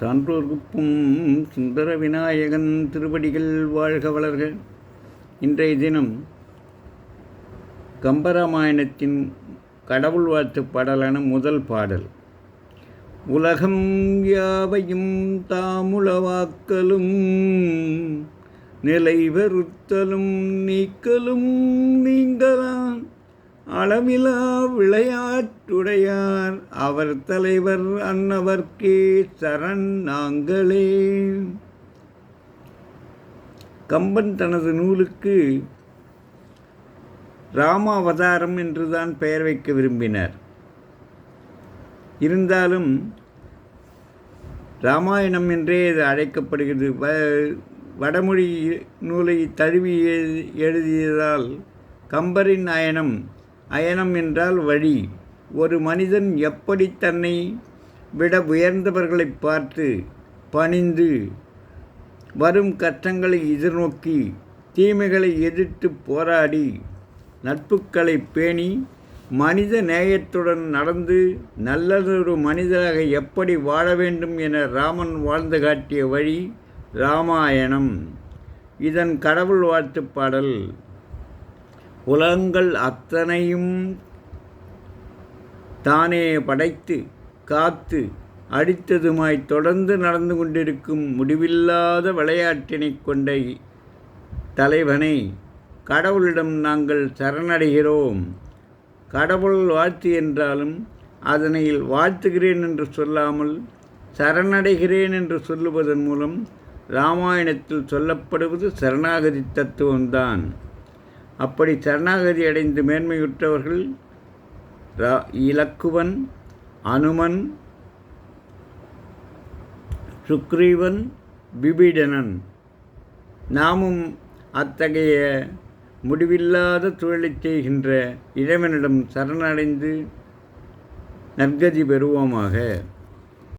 சான்றோர்க்குப்பும் சுந்தர விநாயகன் திருவடிகள் வாழ்க வளர்க. இன்றைய தினம் கம்பராமாயணத்தின் கடவுள் வாழ்த்து பாடலான முதல் பாடல். உலகம் யாவையும் தாமுளவாக்கலும் நிலைவருத்தலும் நீக்கலும் நீங்களான் அளவிலா விளையாட்டுடையார். அவர் தலைவர் அன்னவர்க்கே சரண் நாங்களே. கம்பன் தனது நூலுக்கு ராமாவதாரம் என்றுதான் பெயர் வைக்க விரும்பினார். இருந்தாலும் ராமாயணம் என்றே இது அழைக்கப்படுகிறது. வ வடமொழி நூலை தழுவி எழு- எழுதியதால் கம்பரின் அயனம் அயனம் என்றால் வழி. ஒரு மனிதன் எப்படி தன்னை விட உயர்ந்தவர்களை பார்த்து பணிந்து வரும் கஷ்டங்களை எதிர்நோக்கி தீமைகளை எதிர்த்து போராடி நட்புகளை பேணி மனித நேயத்துடன் நடந்து நல்லதொரு மனிதராக எப்படி வாழ வேண்டும் என ராமன் வாழ்ந்து காட்டிய வழி ராமாயணம். இதன் கடவுள் வாழ்த்து பாடல். உலகங்கள் அத்தனையும் தானே படைத்து காத்து அடித்ததுமாய் தொடர்ந்து நடந்து கொண்டிருக்கும் முடிவில்லாத விளையாட்டினைக் கொண்ட தலைவனை கடவுளிடம் நாங்கள் சரணடைகிறோம். கடவுள் வாழ்த்து என்றாலும் அதனை வாழ்த்துகிறேன் என்று சொல்லாமல் சரணடைகிறேன் என்று சொல்லுவதன் மூலம் ராமாயணத்தில் சொல்லப்படுவது சரணாகதி தத்துவம்தான். அப்படி சரணாகதி அடைந்து மேன்மையுற்றவர்கள் ரா- இலக்குவன் அனுமன் சுக்ரீவன் விபீடனன். நாமும் அத்தகைய முடிவில்லாத தொழிலைச் செய்கின்ற இறைவனிடம் சரணடைந்து நற்கதி பெறுவோமாக.